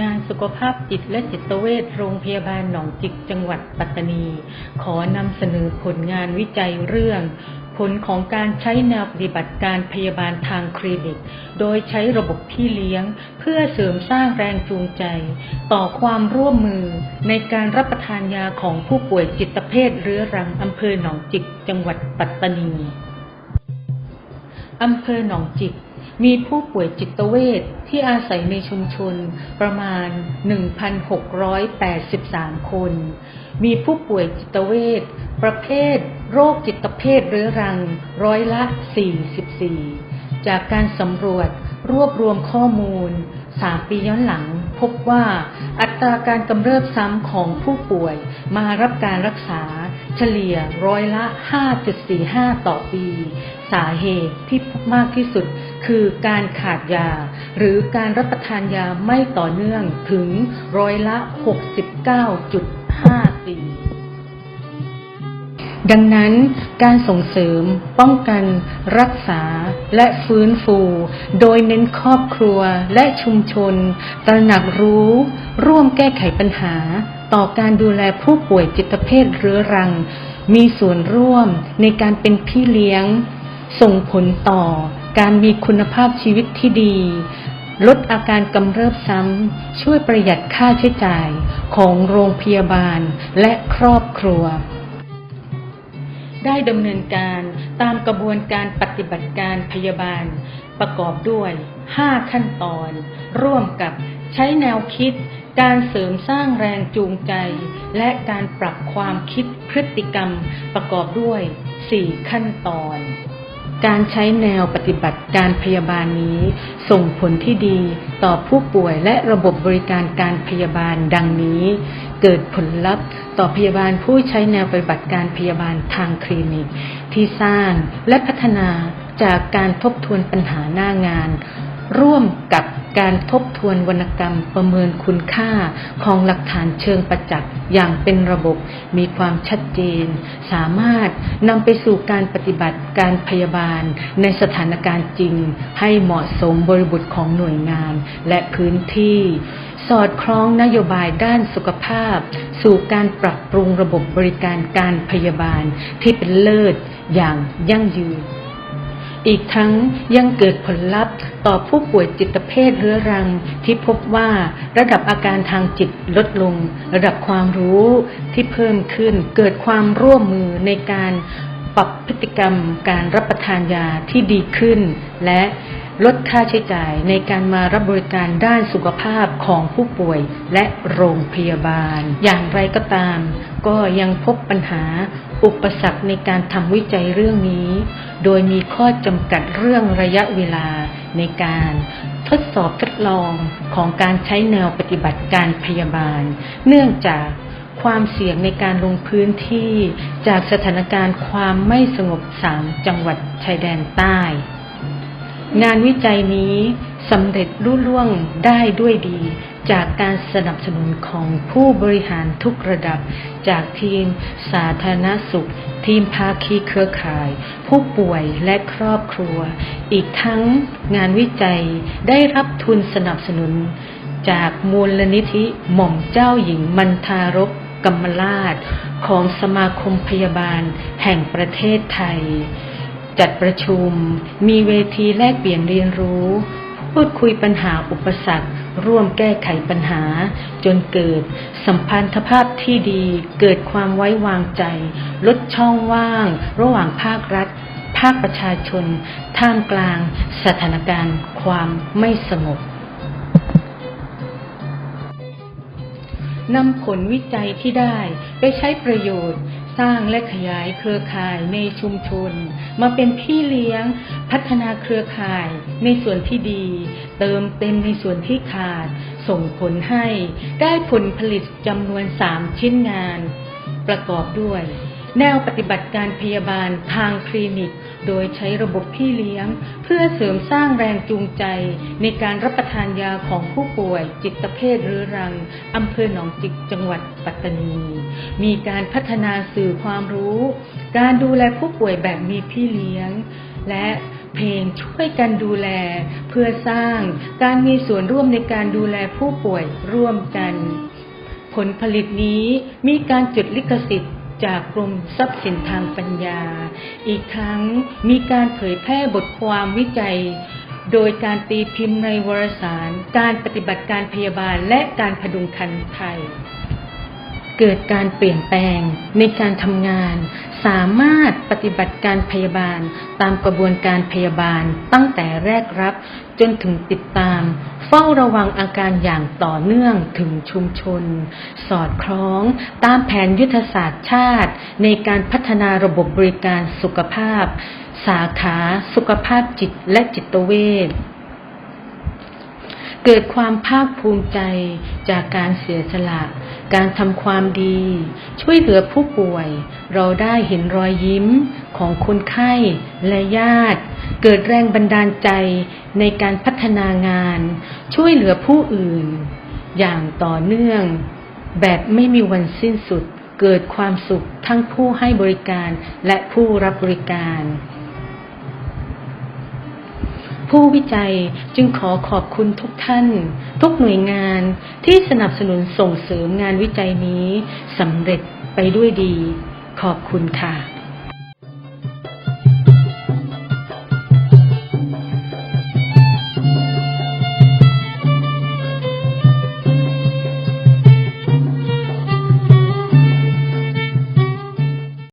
งานสุขภาพจิตและจิตเวชโรงพยาบาลหนองจิกจังหวัดปัตตานี ขอนำเสนอผลงานวิจัยเรื่อง ผลของการใช้แนวปฏิบัติการพยาบาลทางคลินิก โดยใช้ระบบพี่เลี้ยง เพื่อเสริมสร้างแรงจูงใจ ต่อความร่วมมือในการรับประทานยาของผู้ป่วยจิตเภทเรื้อรังอำเภอหนองจิก จังหวัดปัตตานีอำเภอหนองจิก มีผู้ป่วยจิตเวชที่อาศัยในชุมชนประมาณ 1,683 คน มีผู้ป่วยจิตเวชประเภท โรคจิตเภทเรื้อรังร้อยละ 44 จากการสำรวจรวบรวมข้อมูล 3 ปีย้อนหลัง พบว่าอัตราการกำเริบซ้ำของผู้ป่วยมารับการรักษา เฉลี่ยร้อยละ 5.45 ต่อปี สาเหตุที่พบมากที่สุดคือการขาดยา หรือการรับประทานยาไม่ต่อเนื่องถึงร้อยละ 69.54ดังนั้นการส่งเสริม ป้องกัน รักษา และฟื้นฟู โดยเน้นครอบครัวและชุมชน ตระหนักรู้ ร่วมแก้ไขปัญหา ต่อการดูแลผู้ป่วยจิตเภทเรื้อรัง มีส่วนร่วมในการเป็นพี่เลี้ยง ส่งผลต่อการมีคุณภาพชีวิตที่ดี ลดอาการกำเริบซ้ำ ช่วยประหยัดค่าใช้จ่ายของโรงพยาบาลและครอบครัว ได้ดำเนินการตามกระบวนการปฏิบัติการพยาบาล ประกอบด้วย 5 ขั้นตอน ร่วมกับใช้แนวคิด การเสริมสร้างแรงจูงใจ และการปรับความคิดพฤติกรรมประกอบด้วย 4 ขั้นตอน การใช้แนวปฏิบัติการพยาบาลนี้ ส่งผลที่ดีต่อผู้ป่วยและระบบบริการการพยาบาลดังนี้ เกิดผลลัพธ์ต่อพยาบาลผู้ใช้แนวปฏิบัติการพยาบาลทางคลินิก ที่สร้างและพัฒนาจากการทบทวนปัญหาหน้างาน ร่วมกับ การทบทวนวรรณกรรมประเมินคุณค่าของหลักฐานเชิงประจักษ์อย่างเป็นระบบมีความชัดเจน สามารถนำไปสู่การปฏิบัติการพยาบาลในสถานการณ์จริง ให้เหมาะสมบริบทของหน่วยงานและพื้นที่ สอดคล้องนโยบายด้านสุขภาพ สู่การปรับปรุงระบบบริการการพยาบาลที่เป็นเลิศอย่างยั่งยืน อีกทั้งยังเกิดผลลัพธ์ต่อผู้ป่วยจิตเภทเรื้อรังที่พบว่าระดับอาการทางจิตลดลง ระดับความรู้ที่เพิ่มขึ้น เกิดความร่วมมือในการปรับพฤติกรรมการรับประทานยาที่ดีขึ้น และ ลดค่าใช้จ่ายในการมารับบริการด้านสุขภาพของผู้ป่วยและโรงพยาบาล อย่างไรก็ตาม ก็ยังพบปัญหาอุปสรรคในการทำวิจัยเรื่องนี้ โดยมีข้อจำกัดเรื่องระยะเวลาในการทดสอบทดลองของการใช้แนวปฏิบัติการพยาบาล เนื่องจากความเสี่ยงในการลงพื้นที่จากสถานการณ์ความไม่สงบสามจังหวัดชายแดนใต้ งานวิจัยนี้สำเร็จรุ่ล่วงได้ด้วยดี จากการสนับสนุนของผู้บริหารทุกระดับ จากทีมสาธารณสุข ทีมภาคีเครือข่าย ผู้ป่วยและครอบครัว อีกทั้งงานวิจัยได้รับทุนสนับสนุน จากมูลนิธิหม่อมเจ้าหญิงมันทารกกำมราชของสมาคมพยาบาลแห่งประเทศไทย จัดประชุม มีเวทีแลกเปลี่ยนเรียนรู้ พูดคุยปัญหาอุปสรรค ร่วมแก้ไขปัญหา จนเกิดสัมพันธภาพที่ดี เกิดความไว้วางใจ ลดช่องว่าง ระหว่างภาครัฐ ภาคประชาชน ท่ามกลาง สถานการณ์ ความไม่สงบนำผลวิจัยที่ได้ไปใช้ประโยชน์ สร้างและขยายเครือข่ายในชุมชน มาเป็นพี่เลี้ยงพัฒนาเครือข่ายในส่วนที่ดี เติมเต็มในส่วนที่ขาด ส่งผลให้ได้ผลผลิตจำนวน3ชิ้นงาน ประกอบด้วย แนวปฏิบัติการพยาบาลทางคลินิก โดยใช้ระบบพี่เลี้ยง เพื่อเสริมสร้างแรงจูงใจ ในการรับประทานยาของผู้ป่วย จิตเภทเรื้อรังอำเภอหนองจิกจังหวัดปัตตานี มีการพัฒนาสื่อความรู้ การดูแลผู้ป่วยแบบมีพี่เลี้ยง และเพลงช่วยกันดูแล เพื่อสร้างการมีส่วนร่วมในการดูแลผู้ป่วยร่วมกัน ผลผลิตนี้มีการจดลิขสิทธิ์ จากกรมทรัพย์สินทางปัญญา อีกทั้งมีการเผยแพร่บทความวิจัย โดยการตีพิมพ์ในวารสาร การปฏิบัติการพยาบาลและการพดุงคันไทย เกิดการเปลี่ยนแปลงในการทำงาน สามารถปฏิบัติการพยาบาลตามกระบวนการพยาบาลตั้งแต่แรกรับ จนถึงติดตาม เฝ้าระวังอาการอย่างต่อเนื่องถึงชุมชน สอดคล้องตามแผนยุทธศาสตร์ชาติ ในการพัฒนาระบบบริการสุขภาพ สาขาสุขภาพจิตและจิตเวช เกิดความภาคภูมิใจจากการเสียสละ การทำความดี ช่วยเหลือผู้ป่วย เราได้เห็นรอยยิ้มของคนไข้และญาติ เกิดแรงบันดาลใจในการพัฒนางาน ช่วยเหลือผู้อื่น อย่างต่อเนื่อง แบบไม่มีวันสิ้นสุด เกิดความสุขทั้งผู้ให้บริการและผู้รับบริการ ผู้วิจัยจึงขอขอบคุณทุกท่าน ทุกหน่วยงานที่สนับสนุนส่งเสริมงานวิจัยนี้สำเร็จไปด้วยดี ขอบคุณค่ะ